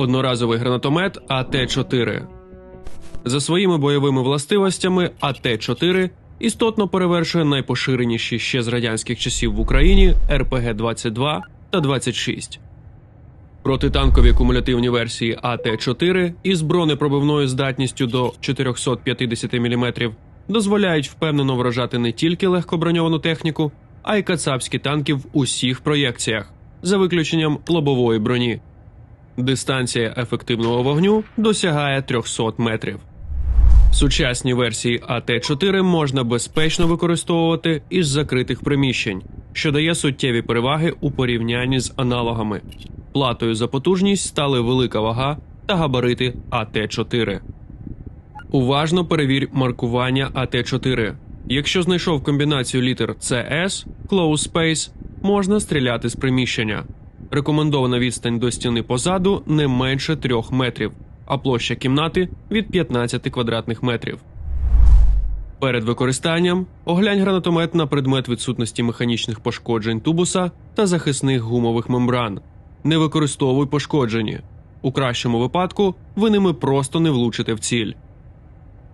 одноразовий гранатомет АТ-4. За своїми бойовими властивостями АТ-4 істотно перевершує найпоширеніші ще з радянських часів в Україні РПГ-22 та 26. Протитанкові кумулятивні версії АТ-4 із бронепробивною здатністю до 450 мм дозволяють впевнено вражати не тільки легкоброньовану техніку, а й кацапські танки в усіх проєкціях, за виключенням лобової броні. Дистанція ефективного вогню досягає 300 метрів. Сучасні версії АТ-4 можна безпечно використовувати із закритих приміщень, що дає суттєві переваги у порівнянні з аналогами. Платою за потужність стали велика вага та габарити АТ-4. Уважно перевір маркування АТ-4. Якщо знайшов комбінацію літер CS Close Space, можна стріляти з приміщення. Рекомендована відстань до стіни позаду не менше 3 метрів, а площа кімнати від 15 квадратних метрів. Перед використанням оглянь гранатомет на предмет відсутності механічних пошкоджень тубуса та захисних гумових мембран. Не використовуй пошкоджені. У кращому випадку ви ними просто не влучите в ціль.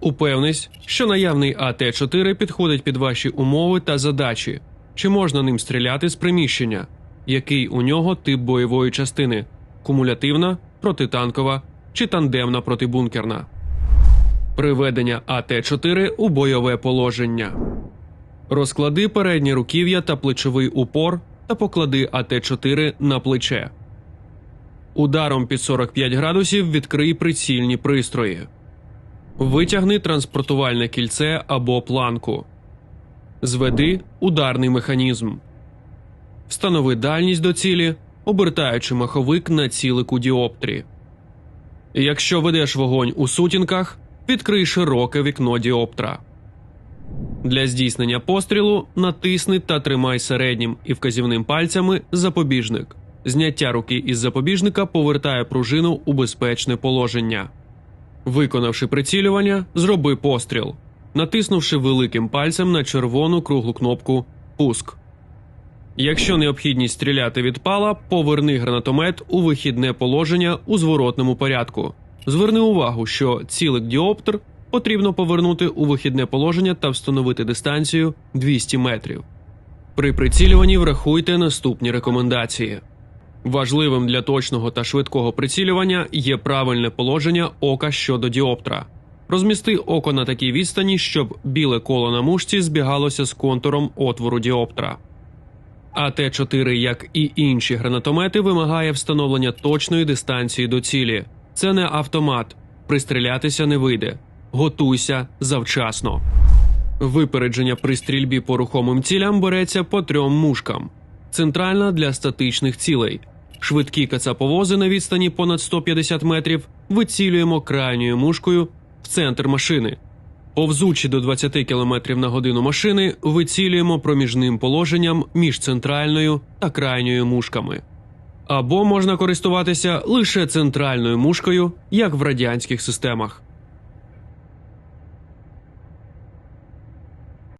Упевнись, що наявний АТ-4 підходить під ваші умови та задачі, чи можна ним стріляти з приміщення, який у нього тип бойової частини кумулятивна, протитанкова чи тандемна протибункерна. Приведення АТ-4 у бойове положення. Розклади переднє руків'я та плечовий упор та поклади АТ-4 на плече. Ударом під 45 градусів відкрий прицільні пристрої. Витягни транспортувальне кільце або планку. Зведи ударний механізм. Встанови дальність до цілі, обертаючи маховик на цілику діоптрі. Якщо ведеш вогонь у сутінках, відкрий широке вікно діоптра. Для здійснення пострілу натисни та тримай середнім і вказівним пальцями запобіжник. Зняття руки із запобіжника повертає пружину у безпечне положення. Виконавши прицілювання, зроби постріл, натиснувши великим пальцем на червону круглу кнопку Пуск. Якщо необхідність стріляти відпала, поверни гранатомет у вихідне положення у зворотному порядку. Зверни увагу, що цілик діоптр потрібно повернути у вихідне положення та встановити дистанцію 200 метрів. При прицілюванні врахуйте наступні рекомендації. Важливим для точного та швидкого прицілювання є правильне положення ока щодо діоптра. Розмісти око на такій відстані, щоб біле коло на мушці збігалося з контуром отвору діоптра. АТ-4, як і інші гранатомети, вимагає встановлення точної дистанції до цілі. Це не автомат. Пристрілятися не вийде. Готуйся завчасно. Випередження при стрільбі по рухомим цілям береться по трьом мушкам. Центральна для статичних цілей. Швидкі кацаповози на відстані понад 150 метрів вицілюємо крайньою мушкою в центр машини. Повзучі до 20 км на годину машини вицілюємо проміжним положенням між центральною та крайньою мушками. Або можна користуватися лише центральною мушкою, як в радянських системах.